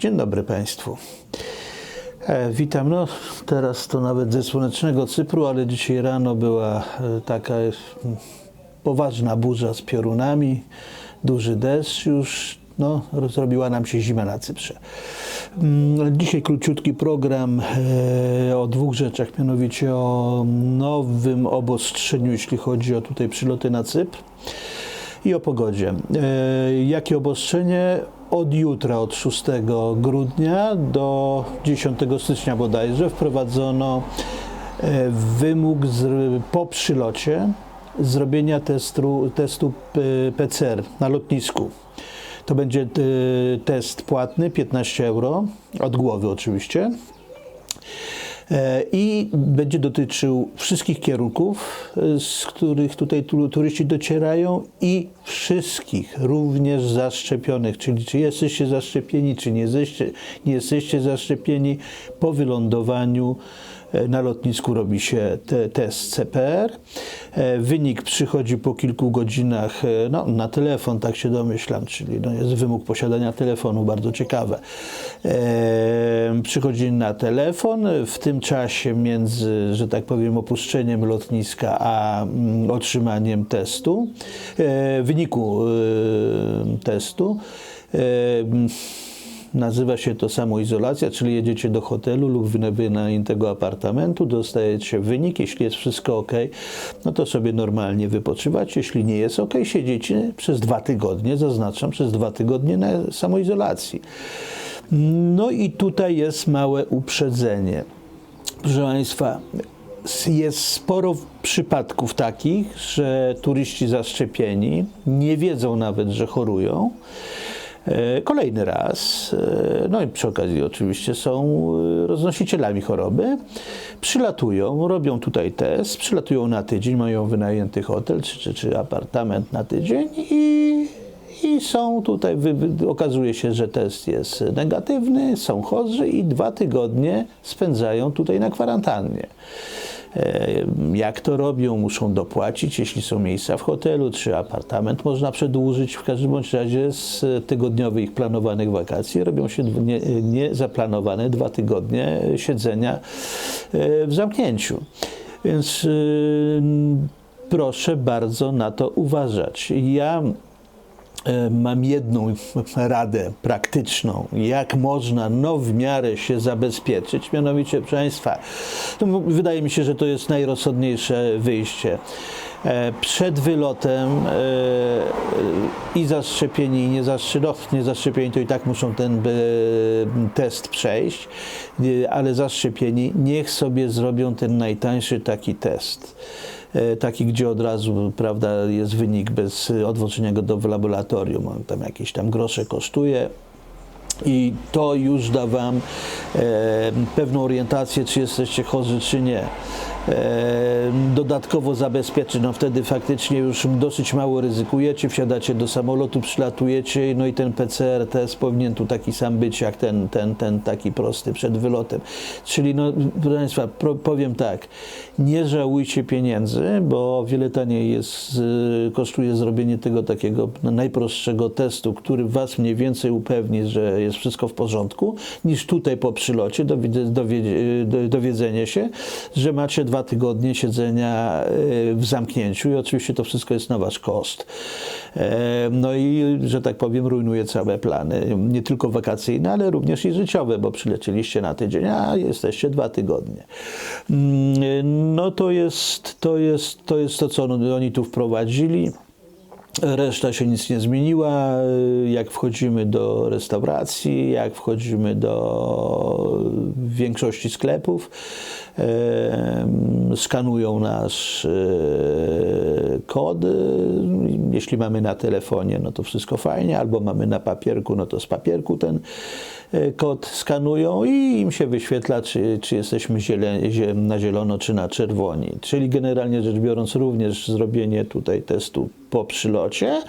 Dzień dobry Państwu. E, witam. No, teraz to nawet ze słonecznego Cypru, ale dzisiaj rano była e, taka e, poważna burza z piorunami, duży deszcz już. No, zrobiła nam się zima na Cyprze. Mm, Dzisiaj króciutki program e, o dwóch rzeczach, mianowicie o nowym obostrzeniu, jeśli chodzi o tutaj przyloty na Cypr i o pogodzie. Jakie obostrzenie? Od jutra, od 6 grudnia do 10 stycznia bodajże wprowadzono e, wymóg z, po przylocie zrobienia testu, testu p- PCR na lotnisku. To będzie e, test płatny, 15 euro, od głowy oczywiście. E, I będzie dotyczył wszystkich kierunków, e, z których tutaj tu- turyści docierają i wszystkich, również zaszczepionych, czyli czy jesteście zaszczepieni, czy nie jesteście, nie jesteście zaszczepieni, po wylądowaniu na lotnisku robi się te, test CPR. E, Wynik przychodzi po kilku godzinach e, no, na telefon, tak się domyślam, czyli no, jest wymóg posiadania telefonu, bardzo ciekawe. E, przychodzi na telefon, w tym czasie między, że tak powiem, opuszczeniem lotniska a mm, otrzymaniem testu, e, wyniku e, testu, e, Nazywa się to samoizolacja, czyli jedziecie do hotelu lub wyna- wynajętego apartamentu, dostajecie wynik, jeśli jest wszystko ok, no to sobie normalnie wypoczywacie, jeśli nie jest ok, siedzicie przez dwa tygodnie, zaznaczam, przez dwa tygodnie na samoizolacji. No i tutaj jest małe uprzedzenie. Proszę Państwa, jest sporo przypadków takich, że turyści zaszczepieni nie wiedzą nawet, że chorują. E, Kolejny raz, e, no i przy okazji oczywiście są e, roznosicielami choroby, przylatują, robią tutaj test, przylatują na tydzień, mają wynajęty hotel czy, czy, czy apartament na tydzień i, i są tutaj, okazuje się, że test jest negatywny, są chorzy i dwa tygodnie spędzają tutaj na kwarantannie. E, Jak to robią? Muszą dopłacić, jeśli są miejsca w hotelu, czy apartament można przedłużyć. W każdym bądź razie z tygodniowych planowanych wakacji robią się niezaplanowane dwa tygodnie siedzenia e, w zamknięciu. Więc y, proszę bardzo na to uważać. Ja mam jedną radę praktyczną, jak można no w miarę się zabezpieczyć, mianowicie, proszę Państwa, m- wydaje mi się, że to jest najrozsądniejsze wyjście. E, Przed wylotem e, i zaszczepieni, i niezaszczepieni, no, to i tak muszą ten e, test przejść, e, ale zaszczepieni niech sobie zrobią ten najtańszy taki test e, taki, gdzie od razu prawda, jest wynik bez e, odwrócenia go do laboratorium. On tam jakieś tam grosze kosztuje. I to już da Wam e, pewną orientację, czy jesteście chorzy, czy nie. E, dodatkowo zabezpieczy, no wtedy faktycznie już dosyć mało ryzykujecie, wsiadacie do samolotu, przylatujecie, no i ten PCR test powinien tu taki sam być, jak ten, ten, ten taki prosty przed wylotem. Czyli, no, proszę Państwa, powiem tak, nie żałujcie pieniędzy, bo wiele taniej jest, y, kosztuje zrobienie tego takiego najprostszego testu, który Was mniej więcej upewni, że jest wszystko w porządku, niż tutaj po przylocie do- dowiedzenie się, że macie dwa tygodnie siedzenia y, w zamknięciu i oczywiście to wszystko jest na Wasz koszt. E, No i, że tak powiem, rujnuje całe plany, nie tylko wakacyjne, ale również i życiowe, bo przylecieliście na tydzień, a jesteście dwa tygodnie. Mm, No to jest to, jest, to, jest to co oni tu wprowadzili. Reszta się nic nie zmieniła. Jak wchodzimy do restauracji, jak wchodzimy do większości sklepów, skanują nasz e, kod. Jeśli mamy na telefonie, no to wszystko fajnie, albo mamy na papierku, no to z papierku ten kod skanują i im się wyświetla, czy, czy jesteśmy na zielono, czy na czerwoni. Czyli generalnie rzecz biorąc, również zrobienie tutaj testu po przylocie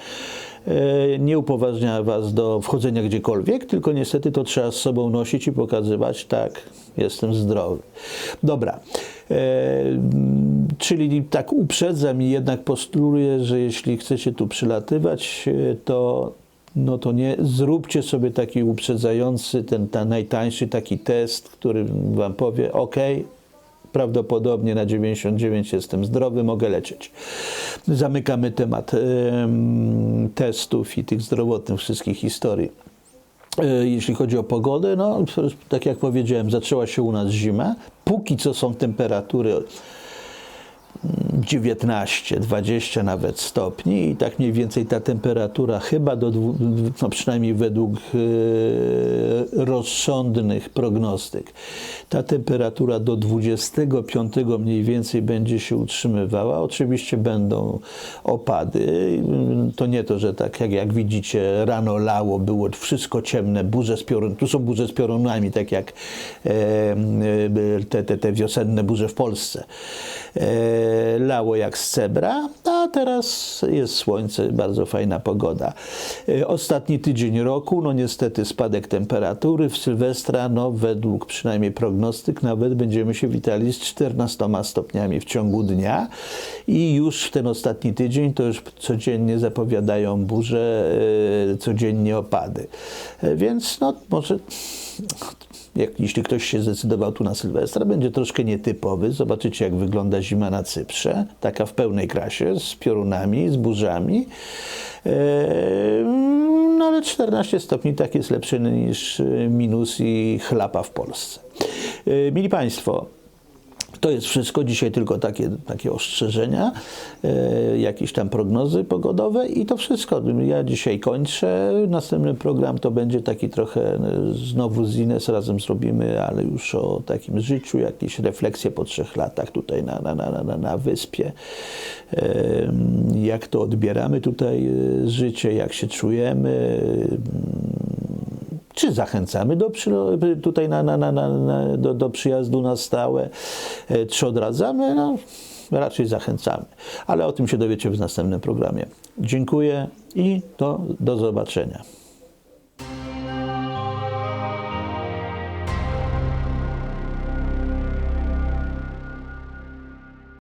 e, nie upoważnia Was do wchodzenia gdziekolwiek, tylko niestety to trzeba z sobą nosić i pokazywać, tak, jestem zdrowy. Dobra. E, czyli tak uprzedzam i jednak postuluję, że jeśli chcecie tu przylatywać, e, to no to nie zróbcie sobie taki uprzedzający, ten, ten najtańszy taki test, który wam powie, ok, prawdopodobnie na 99 jestem zdrowy, mogę lecieć. Zamykamy temat em, testów i tych zdrowotnych wszystkich historii. E, Jeśli chodzi o pogodę, no tak jak powiedziałem, zaczęła się u nas zima. Póki co są temperatury 19, 20 nawet stopni i tak mniej więcej ta temperatura chyba do, no przynajmniej według e, rozsądnych prognostyk, ta temperatura do 25 mniej więcej będzie się utrzymywała. Oczywiście będą opady. To nie to, że tak jak, jak widzicie rano lało, było wszystko ciemne, burze z piorun, tu są burze z piorunami, tak jak e, e, te, te, te wiosenne burze w Polsce. E, lało jak z cebra, a teraz jest słońce, bardzo fajna pogoda. E, Ostatni tydzień roku, no niestety spadek temperatury, w Sylwestra, no według przynajmniej prognostyk, nawet będziemy się witali z 14 stopniami w ciągu dnia i już w ten ostatni tydzień to już codziennie zapowiadają burze, e, codziennie opady. E, Więc no może jak, jeśli ktoś się zdecydował tu na Sylwestra, będzie troszkę nietypowy. Zobaczycie, jak wygląda zima na Cyprze. Taka w pełnej krasie, z piorunami, z burzami. Eee, no ale 14 stopni tak jest lepsze niż minus i chlapa w Polsce. Eee, Mili Państwo, to jest wszystko. Dzisiaj tylko takie, takie ostrzeżenia, e, jakieś tam prognozy pogodowe i to wszystko. Ja dzisiaj kończę. Następny program to będzie taki trochę e, znowu z Ines razem zrobimy, ale już o takim życiu, jakieś refleksje po trzech latach tutaj na, na, na, na, na wyspie. Jak to odbieramy tutaj e, życie, jak się czujemy czy zachęcamy do, tutaj na, na, na, na, do, do przyjazdu na stałe, e, czy odradzamy? No, raczej zachęcamy. Ale o tym się dowiecie w następnym programie. Dziękuję i do, do zobaczenia.